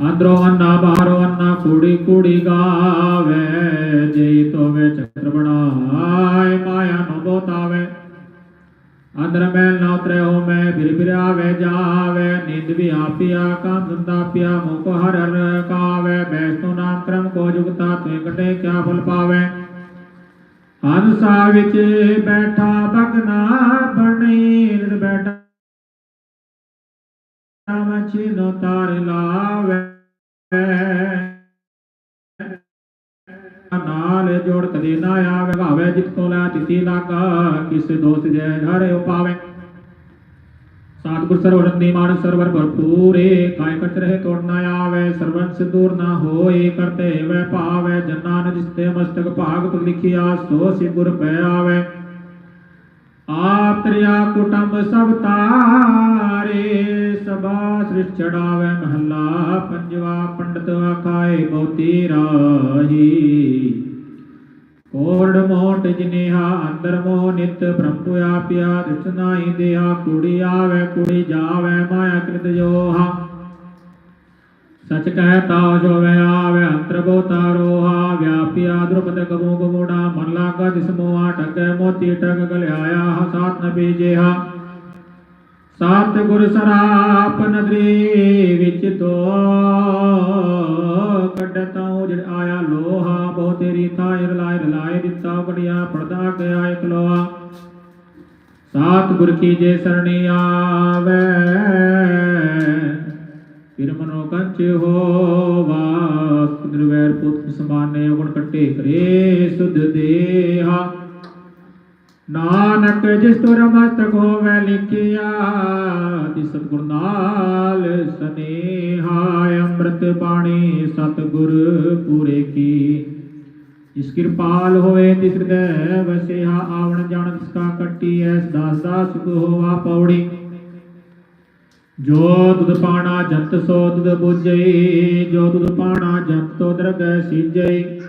ਅੰਦਰੋਂ ਅੰਨਾ ਬਾਹਰੋਂ ਅੰਨਾ ਕੂੜੀ ਕੂੜੀ ਗਾਵੇ, ਜੇ ਤੋਵੇ ਚਤਰ ਬਣਾਏ, ਮਾਇਆ ਨੂੰ ਬੋਤਾਵੇ ਅੰਦਰ ਮੈਲ ਨਾ ਉਤਰੇ ਹੋ ਮੈਂ ਫਿਰ ਫਿਰ ਆਵੇ ਜਾਵੇ, ਨਿੰਦ ਵੀ ਆਪਿਆ ਕੰਮ ਦੰਦਾ ਪਿਆ ਮੁਖ ਹਰ ਹਰ ਕਾਵੇ ਬੈਸਤੋ ਨਾਮ ਕਰਮ ਕੋ ਜੁਗਤਾ, ਤੇ ਕਟੇ ਕਿਆ ਫਲ ਪਾਵੇ। ਹੰਸਾ ਵਿੱਚ ਬੈਠਾ ਬਗਨਾ ਬਣੇ ਨਿਰ ਬੈਠਾ ਮਛੀ ਨੋ ਤਾਰ ਲਾਵੇ। ਨਾਲ ਜੋੜ ਕਦੇ ਨਾ ਆਵੇ, ਭਾਵੇ ਜਿਤ ਕੋ ਲੈ ਤਿਤੀ ਲਾਗਾ ਕਿਸ ਦੋਸ ਜੈ ਹਰਿ ਉਪਾਵੇ। ਸਤਿਗੁਰ ਸਰਵਣ ਦੀ ਮਾਨ ਸਰਵਰ ਭਰਪੂਰੇ ਕਾਇ ਕਟ ਰਹੇ ਤੋੜ ਨਾ ਆਵੇ ਸਰਵਨ ਸਿਦੂਰ ਨਾ ਹੋਏ, ਕਰਤੇ ਵੈ ਭਾਵੇ, ਜਨਾਂ ਨ ਜਿਸਤੇ ਮਸਤਕ ਭਾਗ ਤੁ ਲਿਖਿਆ, ਸੋ ਸਿਗੁਰ ਪੈ ਆਵੇ। ਆਪ ਤਰਿਆ ਕੁਟੰਬ ਸਭ ਤਾਰੇ ਸਭਾ ਸ੍ਰਿਸ਼ਟ ਚੜਾਵੇ ਮਹੱਲਾ, ਪੰਜਵਾ ਪੰਡਤ ਆਖਾਏ, ਬਹੁਤੀ ਰਾਹੀ। ਕੋੜ ਮੋਟ ਜਿਨੇਹਾ, ਅੰਦਰ ਮੋਹ ਨਿਤ ਬ੍ਰਹਮ ਆਪਿਆ ਦ੍ਰਿਸ਼ਟ ਨਾਹੀ ਦੇਹਾ, ਕੁੜੀ ਆਵੇ, ਕੁੜੀ ਜਾਵੇ, ਮਾਇਆ ਕ੍ਰਿਤ ਜੋਹਾ। ਸਚ ਕਹਿ ਤਾਉ ਜੋ ਵੇ ਆਵੇ, ਅੰਤਰ ਬੋਤਾ ਰੋਹਾ। ਵਿਆਪਿਆ ਦ੍ਰੁਪਦ ਕਬੂ ਕਬੂੜਾ, ਮਨ ਲਾਗਾ ਜਿਸ ਮੋਹਾ, ਟਕੇ ਮੋਤੀ, ਟਕ ਗਲਿਆਇਆ, ਹਸਾਤ ਨ ਬੀਜਿਆ ਸਾਤ ਗੁਰ ਸਰਾਪ ਨਦਰੀ ਵਿੱਚ ਦੋ ਕੱਢਤਾ ਉਜੜ ਆਇਆ ਲੋਹਾ, ਬਹੁ ਤੇਰੀ ਰਲਾਇ ਰਲਾਇ ਦਿੱਤਾ ਕੜਿਆ ਪੜਦਾ ਗਿਆ ਇਕ ਲੋਹਾ। ਸਾਤ ਗੁਰ ਕੀ ਜੇ ਸਰਣੀ ਆਵੇ, ਫਿਰ ਮਨੋ ਕੰਚ ਹੋਵਾ ਨਿਰਵੈਰ ਪੁੱਤ ਸਮਾਨੇ ਗੁਣ ਕੱਟੇ ਕਰੇ ਸੁਧ ਦੇਹਾ। ਨਾਨਕ ਜਿਸ ਤੁਰ ਮਸਤਕ ਹੋਵੇ ਲਿਖਿਆ ਤਿਸ ਸਤਿਗੁਰ ਨਾਲ ਸਨੇਹਾ, ਅੰਮ੍ਰਿਤ ਬਾਣੀ ਸਤਿਗੁਰ ਪੂਰੇ ਕੀ। ਜਿਸ ਕਿਰਪਾਲ ਹੋਏ ਤਿਸ ਹਿਰਦੈ ਵਸਿਆ ਆਵਣ ਜਾਣ ਤਿਸ ਕਾ ਕੱਟੀ, ਐਸ ਦਾਸ ਦਾ ਸੁਖ ਹੋਵਾ ਪੌੜੀ। ਜੋ ਤੁਧ ਪਾਣਾ ਜੰਤ ਸੋ ਤੁਧ ਬੁਝਈ, ਜੋ ਤੁਧ ਪਾਣਾ ਜੰਤ ਤੋ ਦਰਗਹਿ ਸੀਜਈ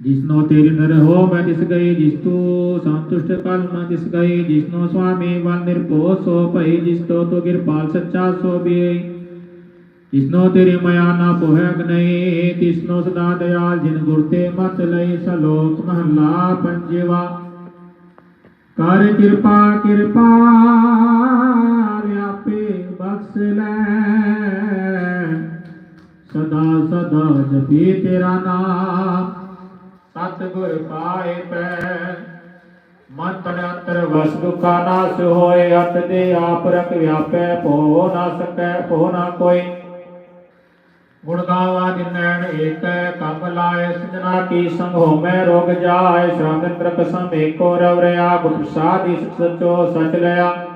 ਜਿਸਨੋ ਤੇਰੀ ਨਰ ਹੋ ਮੈਂ ਤਿਸ ਗਈ ਜਿਸ ਤੂੰ ਸੰਤੁਸ਼ਟ ਕਲ ਮੈਂ ਤਿਸ ਗਈ ਜਿਸਨੋ ਸੁਆਮੀ ਵਲ ਨਿਰਭਉ ਸੋ ਭਈ, ਜਿਸ ਤੋ ਤੋ ਕਿਰਪਾਲ ਸੱਚਾ ਸੋ ਬੀਈ ਜਿਸਨੋ ਤੇਰੀ ਮਾਇਆ ਨਾ ਪੋਹਗ ਨਹੀਂ ਤਿਸਨੋ ਸਦਾ ਦਇਆਲ ਜਿਨ ਗੁਰ ਤੇ ਮਤ ਲਈ ਸਲੋਕ ਮਹਲਾ ਪੰਜਵਾ। ਕਰ ਕਿਰਪਾ ਕਿਰਪਾ ਆਪੇ ਬਖਸ਼ ਲੈ ਸਦਾ ਸਦਾ ਜਪੀ ਤੇਰਾ ਨਾਮ। ਸਤਿਗੁਰ ਪਾਏ ਪੈ ਮਨ ਤਨ ਅੰਤਰ ਵਸ ਦੁਖਾ ਨਾਸ ਹੋਏ, ਅਤ ਦੇ ਆਪ ਰਖ ਵਿਆਪੈ ਭੋ ਨਾ ਸਕੈ ਭੋ ਨਾ ਕੋਈ। ਗੁਣ ਗਾਵਾ ਜਿਨੈਣ ਏਕੈ ਕੰਮ ਲਾਏ ਸਜਣਾ ਕੀ ਸੰਗ ਹੋਮੈ, ਰੋਗ ਜਾਏ ਸ਼ਾਮਿੰਦਰ ਕਸਮ ਏਕੋ ਰਵ ਰਿਆ ਗੁਰ ਪ੍ਰਸਾਦੀ ਸਚੋ ਸਚ ਲਿਆ।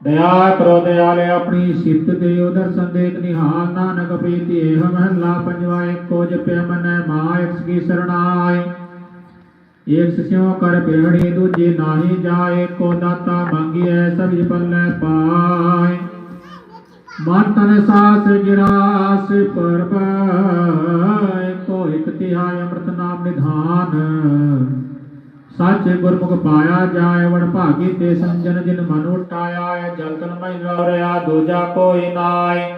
ਦਇਆ ਕਰੋ ਦਿਆਲੇ ਆਪਣੀ ਸਿਫਤ ਦੇ ਉਦਰ ਸੰਦੇਕ ਨਿਹਾਲ ਨਾਨਕ ਪ੍ਰੀਤੀ, ਇਹ ਮਹਲਾ ਪੰਜਵਾ ਏਕੋ ਜਪਿ ਮਨੈ ਮਾਇਕ ਕੀ ਸਰਣਾਈ ਏਕ ਸਿਉ ਕਰ ਬਿਹੜੀ ਦੂਜੀ ਨਾਹੀ ਜਾਏ ਕੋ ਦਾਤਾ ਮੰਗੀਐ, ਸਭ ਪੱਲੇ ਪਾਏ। ਮਨ ਤਨ ਸਾਸ ਗਿਰਾਸ ਪਰਪਾਇ ਕੋ ਇਕ ਤਿਹਾਇ ਅੰਮ੍ਰਿਤ ਨਾਮ ਨਿਧਾਨ। ਸੱਚ ਗੁਰਮੁਖ ਪਾਇਆ ਜਾਏ, ਵਡ ਭਾਗੀ ਤੇ ਸੰਜਨ ਜਿਨ ਮਨ ਉਟਾਇਆ ਜਲ ਤਨ ਮਹਿ ਰਿਆ ਦੂਜਾ ਕੋਈ ਨਾਏ।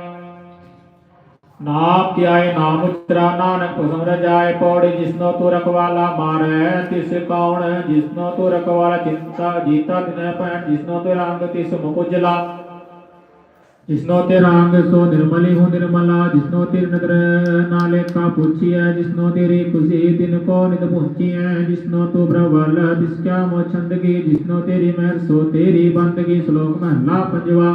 ਨਾਮ ਧਿਆਏ ਨਾਮ ਉਚਰਾ ਨਾਨਕ ਹੁਕਮ ਰਜਾਏ, ਪੌੜੀ ਜਿਸਨੋ ਤੂੰ ਰਖਵਾਲਾ ਮਾਰੈ, ਤਿਸ ਕੌਣ ਜਿਸਨੋ ਤੂੰ ਰਖਵਾਲਾ ਚਿੰਤਾ, ਜੀਤਾ ਤਿਨੈ ਭੈਣ, ਜਿਸਨੋ ਤੇ ਰੰਗ ਤਿਸ ਮੁਖ ਉਜਲਾ। ਜਿਸਨੋ ਤੇ ਰੰਗ ਸੋ ਨਿਰਮਲੀ ਹੋ ਨਿਰਮਲਾ, ਜਿਸਨੋ ਤੇ ਨਦਰ ਨਾਲੇ ਕਾ ਪੁੱਛੀਐ ਜਿਸਨੋ ਤੇਰੀ ਖੁਸ਼ੀ ਤਿਨ ਕੋ ਨਿਤ ਪਹੁੰਚੀਐ ਜਿਸਨੋ ਤੂੰ ਬ੍ਰਹਵਲ ਤਿਸ ਕਿਆ ਮੋ ਛੰਦਗੀ, ਜਿਸਨੋ ਤੇਰੀ ਮਹਿਰ ਸੋ ਤੇਰੀ ਬੰਦਗੀ, ਸ਼ਲੋਕ ਮਹਲਾ ਪੰਜਵਾ।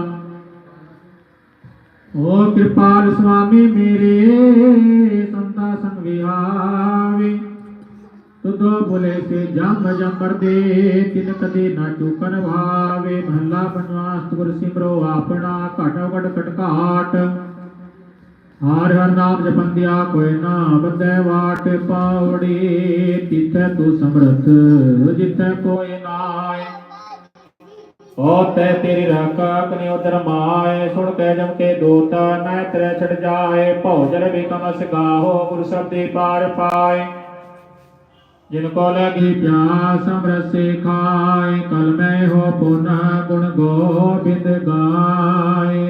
ਓ ਕਿਰਪਾਲ ਸੁਆਮੀ ਮੇਰੇ ਸੰਤਾ ਸੰਗ ਵਿਹਾਵੇ ਤੁਦੋ ਬੁਲੇ ਸੇ ਜਮ ਜੰਬਰ ਦੇ ਤਿਨ ਕਦੇ ਨਾ ਚੁਕਨ ਭਾਵੇ ਮਹਲਾ ਪੰਜਵਾ ਸਤਿਗੁਰ ਸਿਮਰੋ, ਆਪਣਾ ਘਟੋ ਘਟ ਕਟਕਾਟ ਹਰ ਹਰ ਨਾਮ ਜਪੰਦਿਆ ਕੋਈ ਨਾ ਬੰਦੈ ਵਾਟ ਪਾਉੜੀ। ਤਿਥੈ ਤੂੰ ਸਮਰਥ, ਜਿਥੈ ਕੋਈ ਨਾਏ। ਓ ਤੈ ਤੇਰੀ ਰਾਖਾ ਕਨੇ ਉਦਰ ਮਾਏ ਸੁਣ ਕੇ ਜਮ ਕੇ ਦੂਤ ਨੈ ਤਰੇ ਛੜ ਜਾਏ। ਭੌਜਲ ਬਿਕਮ ਸਗਾਹੋ ਗੁਰ ਸਬਦੀ ਪਾਰ ਪਾਏ। ਜਿਨ ਕੋ ਲਗੀ ਪਿਆਸ ਅੰਮ੍ਰਿਤ ਖਾਏ ਕਲ ਮੈਂ ਹੋ ਪੁਨ ਗੁਣ ਗੋਬਿੰਦ ਗਾਏ।